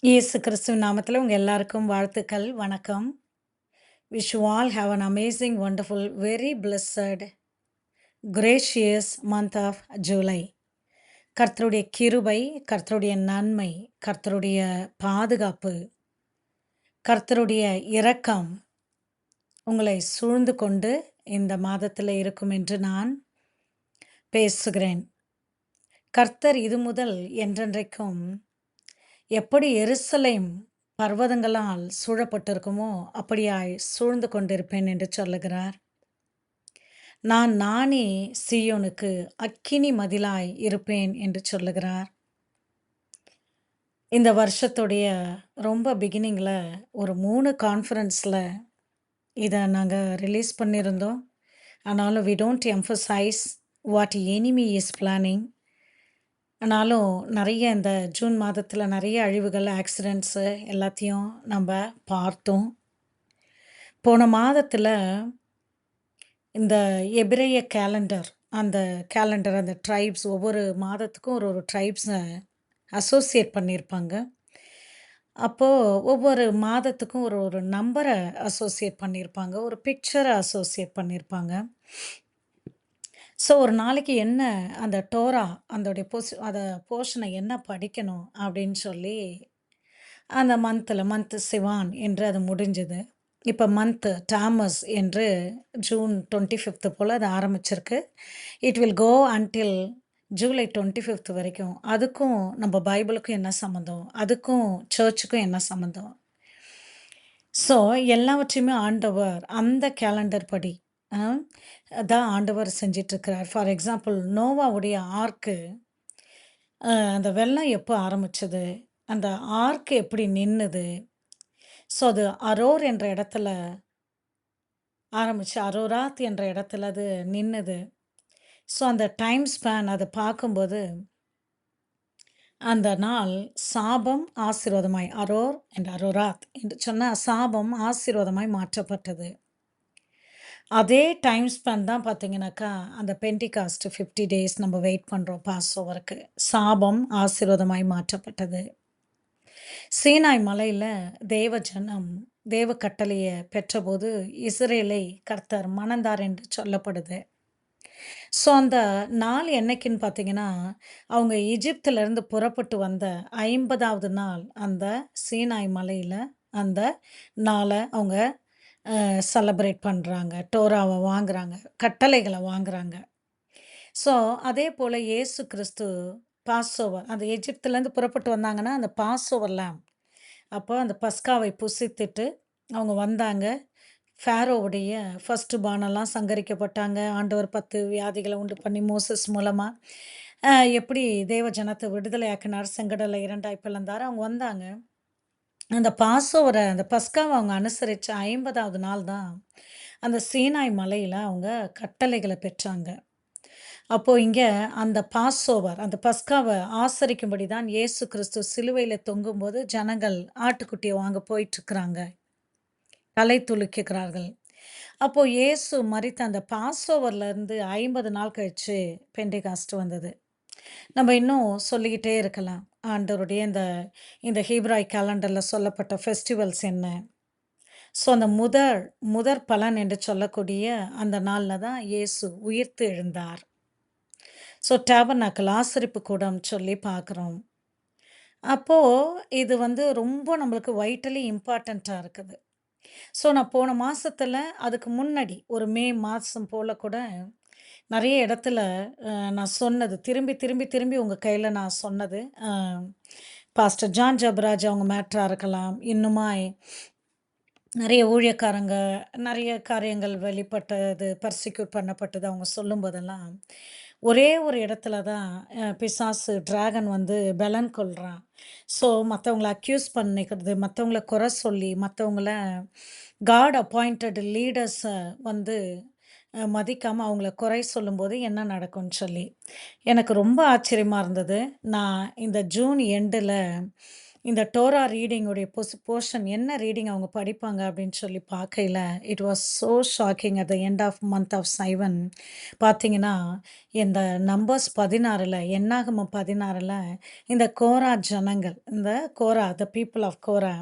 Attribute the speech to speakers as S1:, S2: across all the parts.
S1: இயேசு கிறிஸ்துவ நாமத்தில் உங்கள் எல்லாருக்கும் வாழ்த்துக்கள். வணக்கம். Wish all have an amazing, wonderful, very blessed gracious month of July. கர்த்தருடைய கிருபை, கர்த்தருடைய நன்மை, கர்த்தருடைய பாதுகாப்பு, கர்த்தருடைய இரக்கம் உங்களை சூழ்ந்து கொண்டு இந்த மாதத்தில் இருக்கும் என்று நான் பேசுகிறேன். கர்த்தர் இது முதல் என்றென்றைக்கும் எப்படி எருசலேம் பர்வதங்களால் சூழப்பட்டிருக்குமோ, அப்படியாய் சூழ்ந்து கொண்டிருப்பேன் என்று சொல்லுகிறார். நான் நானே சியோனுக்கு அக்கினி மதிலாய் இருப்பேன் என்று சொல்லுகிறார். இந்த வருஷத்துடைய ரொம்ப பிகினிங்கில் ஒரு மூணு கான்ஃபரன்ஸில் இதை நாங்கள் ரிலீஸ் பண்ணியிருந்தோம். ஆனாலும் we don't emphasise what enemy is planning. ஆனாலும் நிறைய இந்த ஜூன் மாதத்தில் நிறைய அழிவுகள், ஆக்சிடென்ட்ஸு எல்லாத்தையும் நம்ம பார்த்தோம். போன மாதத்தில் இந்த எபிரேய கேலண்டர், அந்த கேலண்டர் அந்த ட்ரைப்ஸ் ஒவ்வொரு மாதத்துக்கும் ஒரு ஒரு ட்ரைப்ஸை அசோசியேட் பண்ணியிருப்பாங்க. அப்போது ஒவ்வொரு மாதத்துக்கும் ஒரு ஒரு நம்பரை அசோசியேட் பண்ணியிருப்பாங்க. ஒரு பிக்சரை அசோசியேட் பண்ணியிருப்பாங்க. ஸோ ஒரு நாளைக்கு என்ன அந்த டோரா அதோடைய போஸ் அதை போர்ஷனை என்ன படிக்கணும் அப்படின்னு சொல்லி, அந்த மந்தில் மந்த் சிவான் என்று அது முடிஞ்சது. இப்போ மந்த் டாமஸ் என்று ஜூன் டுவெண்ட்டி ஃபிஃப்த்து போல் அது ஆரம்பிச்சிருக்கு. It will go until July 25த் வரைக்கும். அதுக்கும் நம்ம பைபிளுக்கும் என்ன சம்மந்தம்? அதுக்கும் சர்ச்சுக்கும் என்ன சம்மந்தம்? ஸோ எல்லாவற்றையுமே ஆண்டவர் அந்த கேலண்டர் படி தான் ஆண்டவர் செஞ்சிட்ருக்கிறார் ஃபார் எக்ஸாம்பிள் நோவாவுடைய ஆர்க்கு அந்த வெள்ளம் எப்போ ஆரம்பிச்சது? அந்த ஆர்க்கு எப்படி நின்னுது? ஸோ அது அரோர் என்ற இடத்துல ஆரம்பித்து அரோராத் என்ற இடத்துல அது நின்னுது. ஸோ அந்த டைம் ஸ்பேன் அதை பார்க்கும்போது அந்த நாள் சாபம், ஆசீர்வாதமாய் அரோர் அண்ட் அரோராத் என்று சொன்னால் சாபம் ஆசீர்வாதமாய் மாற்றப்பட்டது. அதே டைம் ஸ்பெண்ட் தான் பார்த்தீங்கன்னாக்கா, அந்த பென்டிகாஸ்ட் 50 டேஸ் நம்ம வெயிட் பண்ணுறோம் பாஸ் ஓவருக்கு. சாபம் ஆசீர்வாதமாய் மாற்றப்பட்டது. சீனாய் மலையில் தேவ ஜனம் தேவ கட்டளையை பெற்றபோது இஸ்ரேலை கர்த்தர் மணந்தார் என்று சொல்லப்படுது. ஸோ அந்த நாள் என்னைக்குன்னு பார்த்தீங்கன்னா, அவங்க எகிப்திலிருந்து புறப்பட்டு வந்த 50வது நாள் அந்த சீனாய் மலையில் அந்த நாளை அவங்க செலப்ரேட் பண்ணுறாங்க டோராவை வாங்குறாங்க. கட்டளைகளை வாங்குறாங்க. ஸோ அதே போல் இயேசு கிறிஸ்து பாஸ்ஓவர் அந்த எஜிப்துலேருந்து புறப்பட்டு வந்தாங்கன்னா, அந்த பாஸோவர் லேம் அப்போ அந்த பஸ்காவை புசித்துட்டு அவங்க வந்தாங்க. ஃபேரோவுடைய ஃபஸ்ட்டு பானெல்லாம் சங்கரிக்கப்பட்டாங்க. ஆண்டவர் பத்து வியாதிகளை உண்டு பண்ணி மோசஸ் மூலமாக எப்படி தேவ ஜனத்தை விடுதலை ஆக்கினார் செங்கடலை இரண்டாய் பிளந்தார். அவங்க வந்தாங்க. அந்த பாசோவரை அந்த பஸ்காவை அவங்க அனுசரித்த ஐம்பதாவது நாள் தான் அந்த சீனாய் மலையில் அவங்க கட்டளைகளை பெற்றாங்க. அப்போது இங்கே அந்த பாஸோவர் அந்த பஸ்காவை ஆசரிக்கும்படி தான் இயேசு கிறிஸ்து சிலுவையில் தொங்கும்போது ஜனங்கள் ஆட்டுக்குட்டியை வாங்க போயிட்டுருக்குறாங்க தலை துளுக்கிக்கிறார்கள் அப்போது இயேசு மறித்த அந்த பாஸோவர்லேருந்து 50 நாள் கழிச்சு பென்டிகாஸ்ட் வந்தது. நம்ம இன்னும் சொல்லிக்கிட்டே இருக்கலாம். ஆண்டவருடைய இந்த இந்த ஹீப்ராய் கேலண்டரில் சொல்லப்பட்ட ஃபெஸ்டிவல்ஸ் என்ன? ஸோ அந்த முதல் முதற் பலன் என்று சொல்லக்கூடிய அந்த நாளில் தான் இயேசு உயிர்த்து எழுந்தார். ஸோ டேபர்னாக்கள் ஆசரிப்பு கூடம் சொல்லி பார்க்குறோம். அப்போது இது வந்து ரொம்ப நம்மளுக்கு வைட்டலி இம்பார்ட்டண்ட்டாக இருக்குது. ஸோ நான் போன மாதத்தில் அதுக்கு முன்னாடி ஒரு மே மாதம் போல் கூட நிறைய இடத்துல நான் சொன்னது திரும்பி, திரும்பி, திரும்பி உங்கள் கையில் நான் சொன்னது பாஸ்டர் ஜான் ஜபராஜ் அவங்க மேட்ராக இருக்கலாம். இன்னுமாய் நிறைய ஊழியக்காரங்க நிறைய காரியங்கள் வெளிப்பட்டது, பர்சிக்யூட் பண்ணப்பட்டது அவங்க சொல்லும்போதெல்லாம், ஒரே ஒரு இடத்துல தான் அ பிசாசு டிராகன் வந்து பெலன் கொள்கிறான் ஸோ மற்றவங்கள அக்யூஸ் பண்ணிக்கிறது, மற்றவங்கள குறை சொல்லி, மற்றவங்கள காட் அப்பாயிண்டட் லீடர்ஸை வந்து மதிக்காமல் அவங்கள குறை சொல்லும்போது என்ன நடக்கும்னு சொல்லி. எனக்கு ரொம்ப ஆச்சரியமாக இருந்தது. நான் இந்த ஜூன் எண்டில் இந்த டோரா ரீடிங்குடைய பொஸ் போர்ஷன் என்ன ரீடிங் அவங்க படிப்பாங்க அப்படின்னு சொல்லி பார்க்கையில, it was so shocking at the end of month of Sivan பார்த்தீங்கன்னா, இந்த நம்பர்ஸ் 16ல என்னாகமம் 16ல இந்த கோரா ஜனங்கள், இந்த கோரா த பீப்புள் ஆஃப் கோரா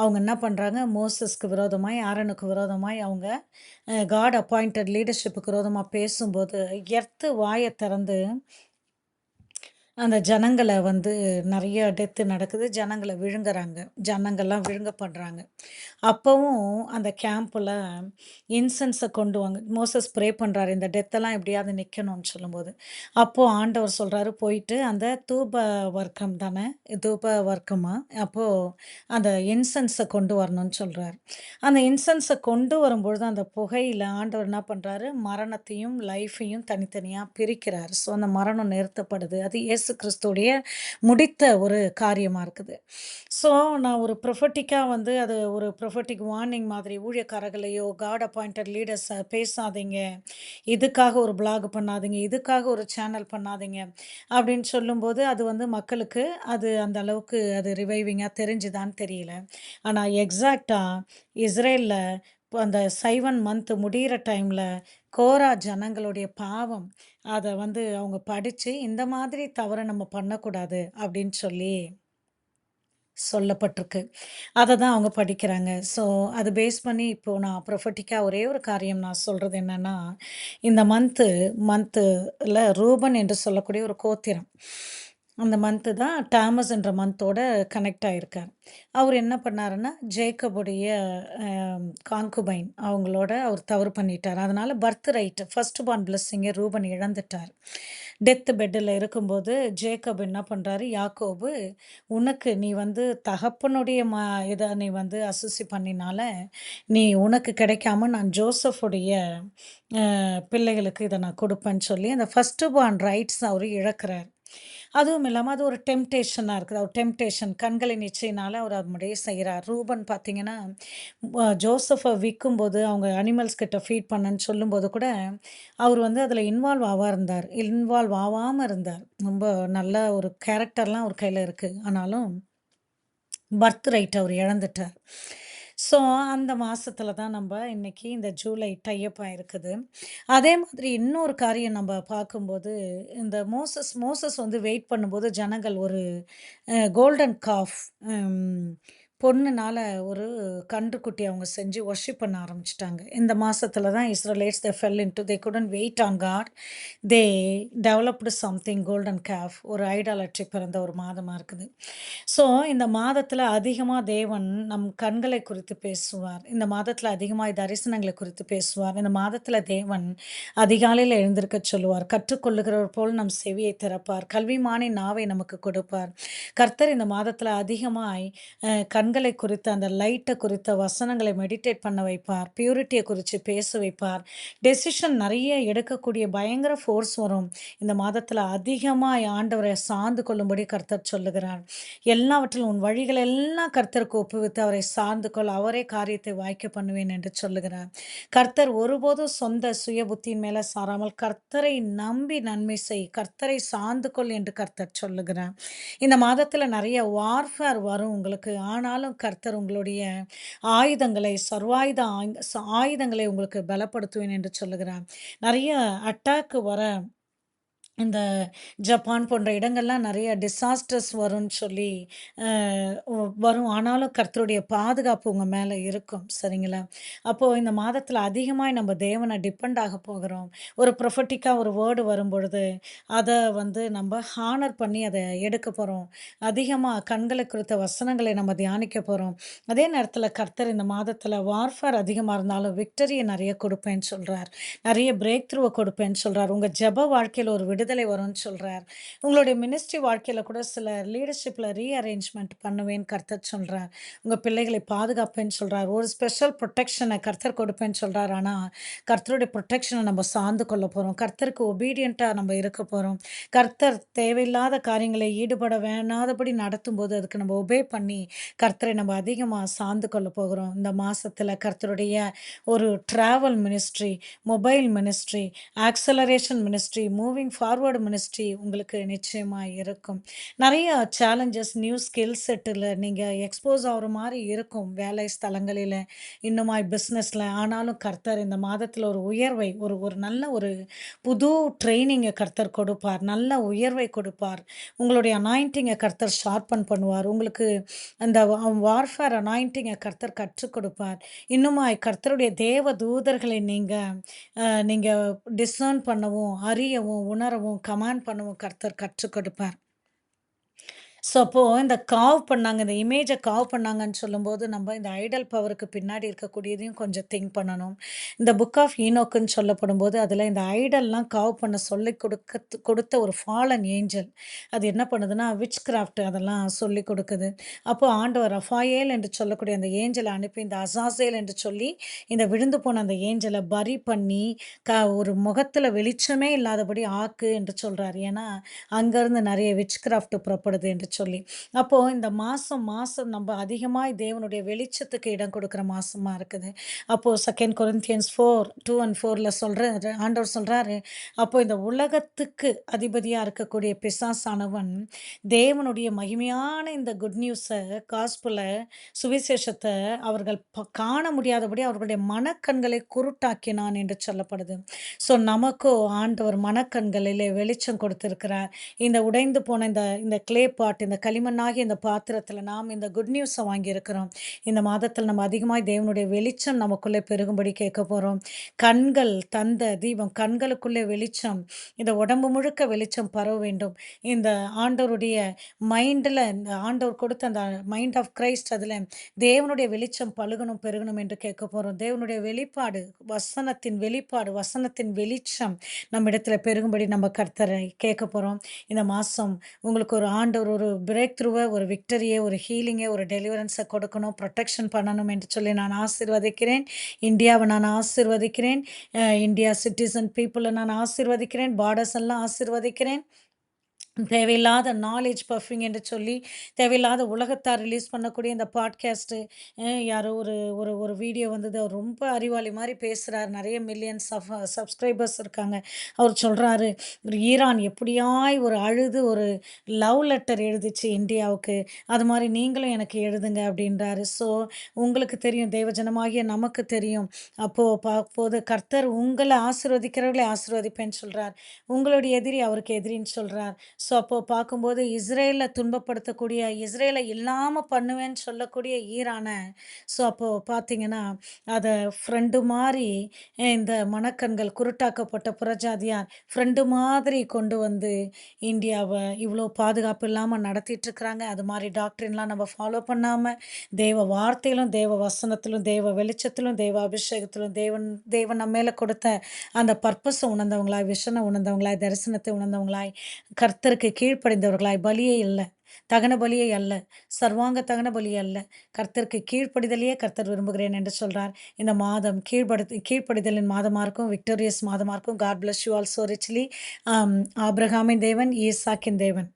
S1: அவங்க என்ன பண்ணுறாங்க மோசஸ்க்கு விரோதமாய், ஆரனுக்கு விரோதமாய் அவங்க காட் அப்பாயிண்டட் லீடர்ஷிப்புக்கு விரோதமாக பேசும்போது, எர்த்து வாயை திறந்து அந்த ஜனங்களை வந்து நிறைய டெத்து நடக்குது. ஜனங்களை விழுங்குறாங்க. ஜனங்கள்லாம் விழுங்கப்படுறாங்க. அப்போவும் அந்த கேம்பில் இன்சென்ஸை கொண்டு வாங்க மோசஸ் ஸ்ப்ரே பண்ணுறாரு இந்த டெத்தெல்லாம் எப்படியாவது நிற்கணும்னு சொல்லும்போது. அப்போது ஆண்டவர் சொல்கிறாரு போயிட்டு அந்த தூப வர்க்கம் தானே? தூப வர்க்கமாக அப்போது அந்த இன்சென்ஸை கொண்டு வரணும்னு சொல்கிறாரு அந்த இன்சென்ஸை கொண்டு வரும்பொழுது, அந்த புகையில் ஆண்டவர் என்ன பண்ணுறாரு மரணத்தையும், லைஃப்பையும் தனித்தனியாக பிரிக்கிறார் ஸோ அந்த மரணம் நிறுத்தப்படுது. அது எஸ் இயேசு கிறிஸ்துடைய முடித்த ஒரு காரியமாக இருக்குது. ஸோ நான் ஒரு ப்ரொஃபட்டிக்காக வந்து அது ஒரு ப்ரொஃபட்டிக் வார்னிங் மாதிரி ஊழியக்காரர்களையோ, காட் அப்பாயிண்டட் லீடர்ஸை பேசாதீங்க. இதுக்காக ஒரு ப்ளாக் பண்ணாதீங்க. இதுக்காக ஒரு சேனல் பண்ணாதீங்க. அப்படின்னு சொல்லும்போது, அது வந்து மக்களுக்கு அது அந்த அளவுக்கு அது ரிவைவிங்காக தெரிஞ்சுதான்னு தெரியல. ஆனால் எக்ஸாக்டாக இஸ்ரேலில் அந்த சைவன் மந்த்து முடிகிற டைமில் கோரா ஜனங்களுடைய பாவம், அதை வந்து அவங்க படித்து இந்த மாதிரி தவறை நம்ம பண்ணக்கூடாது அப்படின்னு சொல்லி சொல்லப்பட்டிருக்கு. அதை தான் அவங்க படிக்கிறாங்க. ஸோ அதை பேஸ் பண்ணி இப்போது நான் ப்ரொஃபட்டிக்காக ஒரே ஒரு காரியம் நான் சொல்கிறது என்னென்னா இந்த மந்த்து மந்த்தில் ரூபன் என்று சொல்லக்கூடிய ஒரு கோத்திரம். அந்த மந்த்து தான் டாமஸ் என்ற மந்த்தோட கனெக்ட் ஆகியிருக்கார் அவர் என்ன பண்ணாருன்னா, ஜேக்கபுடைய கான்குபைன் அவங்களோட அவர் தவறு பண்ணிட்டார் அதனால் பர்த் ரைட் ஃபர்ஸ்ட் பார்ன் பிளஸ்ஸிங்கை ரூபன் இழந்துட்டார். டெத் பெட்டில் இருக்கும்போது ஜேக்கப் என்ன பண்ணுறாரு யாக்கோபு உனக்கு நீ வந்து தகப்பனுடைய ம இதை நீ வந்து அசூசி பண்ணினால, நீ உனக்கு கிடைக்காம நான் ஜோசஃபுடைய பிள்ளைகளுக்கு இதை நான் கொடுப்பேன்னு சொல்லி, அந்த ஃபஸ்ட்டு பார்ன் ரைட்ஸ் அவர் இழக்கிறார். அதுவும் இல்லாமல் அது ஒரு டெம்டேஷனாக இருக்குது. அவர் டெம்டேஷன் கண்களின் நிச்சயினால் அவர் அப்படியே செய்கிறார் ரூபன் பார்த்தீங்கன்னா, ஜோசஃபை விற்கும்போது அவங்க அனிமல்ஸ் கிட்ட ஃபீட் பண்ணன்னு சொல்லும்போது கூட, அவர் வந்து அதில் இன்வால்வ் ஆவா இருந்தார். இன்வால்வ் ஆகாமல் இருந்தார். ரொம்ப நல்ல ஒரு கேரக்டர்லாம் அவர் கையில் இருக்குது ஆனாலும் பர்த் ரைட் அவர் இழந்துட்டார். ஸோ அந்த மாசத்துல தான் நம்ம இன்னைக்கு இந்த ஜூலை டை அப் ஆயிருக்குது. அதே மாதிரி இன்னொரு காரியம் நம்ம பார்க்கும்போது, இந்த மோசஸ் மோசஸ் வந்து வெயிட் பண்ணும்போது ஜனங்கள் ஒரு கோல்டன் காஃப் பொண்ணுனால ஒரு கன்றுக்குட்டி அவங்க செஞ்சு ஒர்ஷிப் பண்ண ஆரம்பிச்சிட்டாங்க இந்த மாதத்தில் தான் Israelites they fell into they couldn't wait on God. They developed something golden calf ஒரு ஐடாலட்ரி பிறந்த ஒரு மாதமாக இருக்குது. ஸோ இந்த மாதத்தில் அதிகமாக தேவன் நம் கண்களை குறித்து பேசுவார். இந்த மாதத்தில் அதிகமாக தரிசனங்களை குறித்து பேசுவார். இந்த மாதத்தில் தேவன் அதிகாலையில் எழுந்திருக்க சொல்லுவார். கற்றுக்கொள்ளுகிறவர் போல் நம் செவியை திறப்பார். கல்விமானின் நாவை நமக்கு கொடுப்பார். கர்த்தர் இந்த மாதத்தில் அதிகமாய் கண் கண்களை குறித்த அந்த லைட்டை குறித்த வசனங்களை மெடிடேட் பண்ண வைப்பார். பியூரிட்டியை குறித்து பேச வைப்பார். டெசிஷன் நிறைய எடுக்கக்கூடிய பயங்கர ஃபோர்ஸ் வரும். இந்த மாதத்தில் அதிகமாக ஆண்டவரை சார்ந்து கொள்ளும்படி கர்த்தர் சொல்லுகிறார். எல்லாவற்றிலும் உன் வழிகள் எல்லாம் கர்த்தருக்கு ஒப்புவித்து அவரை சார்ந்து கொள். அவரே காரியத்தை வாய்க்க பண்ணுவேன் என்று சொல்லுகிறார். கர்த்தர் ஒருபோதும் சொந்த சுய புத்தியின் மேலே சாராமல் கர்த்தரை நம்பி நன்மை செய். கர்த்தரை சார்ந்து கொள் என்று கர்த்தர் சொல்லுகிறார். இந்த மாதத்தில் நிறைய வார்ஃபேர் வரும் உங்களுக்கு. ஆனால் ஆனாலும் கர்த்தர் உங்களுடைய ஆயுதங்களை சர்வாயுத ஆயுதங்களை உங்களுக்கு பலப்படுத்துவேன் என்று சொல்லுகிறார். நிறைய அட்டாக்கு வர இந்த ஜப்பான் போன்ற இடங்கள்லாம் நிறைய டிசாஸ்டர்ஸ் வரும்னு சொல்லி வரும். ஆனாலும் கர்த்தருடைய பாதுகாப்பு உங்கள் மேலே இருக்கும். சரிங்களா? அப்போது இந்த மாதத்தில் அதிகமாக நம்ம தேவனை டிபெண்ட் ஆக போகிறோம். ஒரு ப்ரொஃபட்டிக்காக ஒரு வேர்டு வரும்பொழுது, அதை வந்து நம்ம ஹானர் பண்ணி அதை எடுக்க போகிறோம் அதிகமாக கண்களை குறித்த வசனங்களை நம்ம தியானிக்க போகிறோம் அதே நேரத்தில் கர்த்தர் இந்த மாதத்தில் வார்ஃபேர் அதிகமாக இருந்தாலும் விக்டரியை நிறைய கொடுப்பேன்னு சொல்கிறார் நிறைய பிரேக் த்ரூவை கொடுப்பேன்னு சொல்கிறார் உங்கள் ஜெப வாழ்க்கையில் ஒரு விடு விடுதலை வரும்னு சொல்கிறார் உங்களுடைய மினிஸ்ட்ரி வாழ்க்கையில் கூட சில லீடர்ஷிப்பில் ரீஅரேஞ்ச்மெண்ட் பண்ணுவேன்னு கர்த்தர் சொல்கிறார் உங்கள் பிள்ளைகளை பாதுகாப்பேன்னு சொல்கிறார் ஒரு ஸ்பெஷல் ப்ரொடெக்ஷனை கர்த்தர் கொடுப்பேன்னு சொல்கிறார் ஆனால் கர்த்தருடைய ப்ரொடெக்ஷனை நம்ம சார்ந்து கொள்ள போகிறோம் கர்த்தருக்கு ஒபீடியண்ட்டாக நம்ம இருக்க போகிறோம் கர்த்தர் தேவையில்லாத காரியங்களை ஈடுபட வேணாதபடி நடத்தும்போது, அதுக்கு நம்ம ஒபே பண்ணி, கர்த்தரை நம்ம அதிகமாக சார்ந்து கொள்ள போகிறோம். இந்த மாதத்தில் கர்த்தருடைய ஒரு travel ministry, mobile ministry, acceleration ministry, moving fast forward ministry உங்களுக்கு நிச்சயமாக இருக்கும். நிறைய சேலஞ்சஸ், நியூ ஸ்கில் செட்டில் நீங்கள் எக்ஸ்போஸ் ஆகிற மாதிரி இருக்கும். வேலை ஸ்தலங்களில் இன்னுமாய் பிஸ்னஸில் ஆனாலும் கர்த்தர் இந்த மாதத்தில் ஒரு உயர்வை, ஒரு ஒரு நல்ல ஒரு புது ட்ரைனிங்கை கர்த்தர் கொடுப்பார். நல்ல உயர்வை கொடுப்பார். உங்களுடைய அனாயிண்டிங்கை கர்த்தர் ஷார்ப்பன் பண்ணுவார். உங்களுக்கு அந்த வார்ஃபேர் அனாயிண்டிங்கை கர்த்தர் கற்றுக் கொடுப்பார். இன்னுமாய் கர்த்தருடைய தேவ தூதர்களை நீங்கள் நீங்கள் டிசர்ன் பண்ணவும், அறியவும், உணரவும், கமாண்ட் பண்ணவும் கர்த்தர் கற்றுக் கொடுப்பார். ஸோ, அப்போ இந்த காவ் பண்ணாங்க. இந்த இமேஜை காவ் பண்ணாங்கன்னு சொல்லும்போது, நம்ம இந்த ஐடல் பவருக்கு பின்னாடி இருக்கக்கூடியதையும் கொஞ்சம் திங்க் பண்ணணும். இந்த புக் ஆஃப் ஈனோக்குன்னு சொல்லப்படும்போது, அதில் இந்த ஐடல்லாம் காவ் பண்ண சொல்லிக் கொடுக்கத் கொடுத்த ஒரு ஃபாலன் ஏஞ்சல். அது என்ன பண்ணுதுன்னா, விச் கிராஃப்ட் அதெல்லாம் சொல்லிக் கொடுக்குது. அப்போது ஆண்டவர் ரஃபாயேல் என்று சொல்லக்கூடிய அந்த ஏஞ்சலை அனுப்பி, இந்த அசாசேல் என்று சொல்லி, இந்த விழுந்து போன அந்த ஏஞ்சலை பரி பண்ணி, க ஒரு முகத்தில் வெளிச்சமே இல்லாதபடி ஆக்கு என்று சொல்கிறார் ஏன்னா, அங்கேருந்து நிறைய விச் கிராஃப்ட் புறப்படுது என்று சொல்லி. அப்போ இந்த மாசம், மாசம் நம்ம அதிகமாய் தேவனுடைய வெளிச்சத்துக்கு இடம் கொடுக்கிற மாசமா இருக்குது. அப்போ செகண்ட் கொரிந்தியன்ஸ் 4, 2 அண்ட் ஃபோரில் சொல்கிற ஆண்டவர் சொல்றாரு, அப்போ இந்த உலகத்துக்கு அதிபதியா இருக்கக்கூடிய பிசாசானவன், தேவனுடைய மகிமையான இந்த குட் நியூஸை காஸ்புல சுவிசேஷத்தை அவர்கள் காண முடியாதபடி அவர்களுடைய மனக்கண்களை குருட்டாக்கினான் என்று சொல்லப்படுது. ஸோ, நமக்கோ ஆண்டவர் மனக்கண்களிலே வெளிச்சம் கொடுத்திருக்கிறார். இந்த உடைந்து போன இந்த இந்த கிளே பாட் இந்த களிமண்ணாகி இந்த பாத்திரத்தில் நாம் இந்த குட் நியூஸை வாங்கியிருக்கிறோம். இந்த மாதத்தில் நம்ம அதிகமாக தேவனுடைய வெளிச்சம் நமக்குள்ளே பெருகும்படி கேட்க போகிறோம் கண்கள் தந்த தீபம், கண்களுக்குள்ளே வெளிச்சம், இந்த உடம்பு முழுக்க வெளிச்சம் பரவ வேண்டும். இந்த ஆண்டவருடைய மைண்டில் இந்த ஆண்டவர் கொடுத்த அந்த மைண்ட் ஆஃப் கிரைஸ்ட் அதில் தேவனுடைய வெளிச்சம் பழுகணும், பெருகணும் என்று கேட்க போகிறோம் தேவனுடைய வெளிப்பாடு, வசனத்தின் வெளிப்பாடு, வசனத்தின் வெளிச்சம் நம்ம இடத்துல பெருகும்படி நம்ம கர்த்தரை கேட்க போகிறோம் இந்த மாதம் உங்களுக்கு ஒரு ஆண்டவர் ஒரு பிரேக் த்ரூவ, ஒரு விக்டரியை ஒரு ஹீலிங்கை ஒரு டெலிவரன்ஸை கொடுக்கணும், ப்ரொடெக்ஷன் பண்ணணும் என்று சொல்லி நான் ஆசிர்வதிக்கிறேன். இந்தியாவை நான் ஆசிர்வதிக்கிறேன். இந்தியா சிட்டிசன் பீப்புளை நான் ஆசிர்வதிக்கிறேன். பார்டர்ஸ் எல்லாம் ஆசீர்வதிக்கிறேன். தேவையில்லாத நாலேஜ் பஃபிங் என்று சொல்லி, தேவையில்லாத உலகத்தார் ரிலீஸ் பண்ணக்கூடிய இந்த பாட்காஸ்ட்டு, யாரோ ஒரு ஒரு ஒரு வீடியோ வந்தது. அவர் ரொம்ப அறிவாளி மாதிரி பேசுகிறார் நிறைய மில்லியன்ஸ் சஃப் சப்ஸ்கிரைபர்ஸ் இருக்காங்க. அவர் சொல்கிறாரு ஒரு "ஈரான் எப்படியாய் ஒரு அழுது ஒரு லவ் லெட்டர் எழுதிச்சு இந்தியாவுக்கு. அது மாதிரி நீங்களும் எனக்கு எழுதுங்க" அப்படின்றாரு. ஸோ, உங்களுக்கு தெரியும், தெய்வஜனமாகிய நமக்கு தெரியும். அப்போது பார்க்கும்போது கர்த்தர் உங்களை ஆசீர்வதிக்கிறவர்களை ஆசிர்வதிப்பேன்னு சொல்கிறார் உங்களுடைய எதிரி அவருக்கு எதிரின்னு சொல்கிறார் ஸோ, அப்போது பார்க்கும்போது இஸ்ரேலில் துன்பப்படுத்தக்கூடிய, இஸ்ரேலை இல்லாமல் பண்ணுவேன்னு சொல்லக்கூடிய ஈரான, ஸோ அப்போது பார்த்தீங்கன்னா, அதை ஃப்ரெண்டு மாதிரி இந்த மணக்கண்கள் குருட்டாக்கப்பட்ட புறஜாதியார் ஃப்ரெண்டு மாதிரி கொண்டு வந்து இந்தியாவை இவ்வளோ பாதுகாப்பு இல்லாமல் நடத்திட்டுருக்குறாங்க. அது மாதிரி டாக்டர்லாம் நம்ம ஃபாலோ பண்ணாமல் தேவ வார்த்தையிலும், தேவ வசனத்திலும், தேவ வெளிச்சத்திலும், தேவ அபிஷேகத்திலும், தேவன் தேவன் நம்ம மேலே கொடுத்த அந்த பர்பஸை உணர்ந்தவங்களாய், விஷனை உணர்ந்தவங்களாய், தரிசனத்தை உணர்ந்தவங்களாய், கர்த்தர் கர்த்தருக்கு கீழ்ப்படைந்தவர்களாய் பலியே இல்லை தகன பலியை அல்ல, சர்வாங்க தகன பலி அல்ல, கர்த்தருக்கு கீழ்ப்படிதலையே கர்த்தர் விரும்புகிறேன் என்று சொல்றார். இந்த மாதம் கீழ்ப்படுத் கீழ்ப்படிதலின் மாதமாக இருக்கும். விக்டோரியஸ் மாதமாக இருக்கும். God bless you all so richly. ஆப்ரஹாமின் ஆபிரகாமின் தேவன், ஈசாக்கின் தேவன்,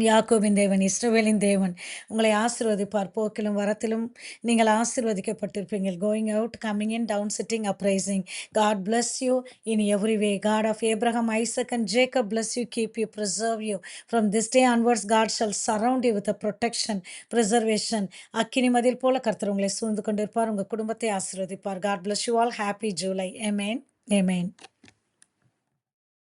S1: யாக்கோபின் தேவன், இஸ்ரவேலின் தேவன் உங்களை ஆசிர்வதிப்பார் போக்கிலும் வரத்திலும் நீங்கள் ஆசிர்வதிக்கப்பட்டிருப்பீங்க going out, coming in, down sitting, uprising. God bless you in every way. God of Abraham, Isaac and Jacob bless you, keep you, preserve you. From this day onwards God shall surround you with a preservation அக்கினி மதில் போல கருத்தர் உங்களை சூழ்ந்து கொண்டிருப்பார். உங்கள் குடும்பத்தை ஆசிர்வதிப்பார் God bless you all. Happy July. Amen amen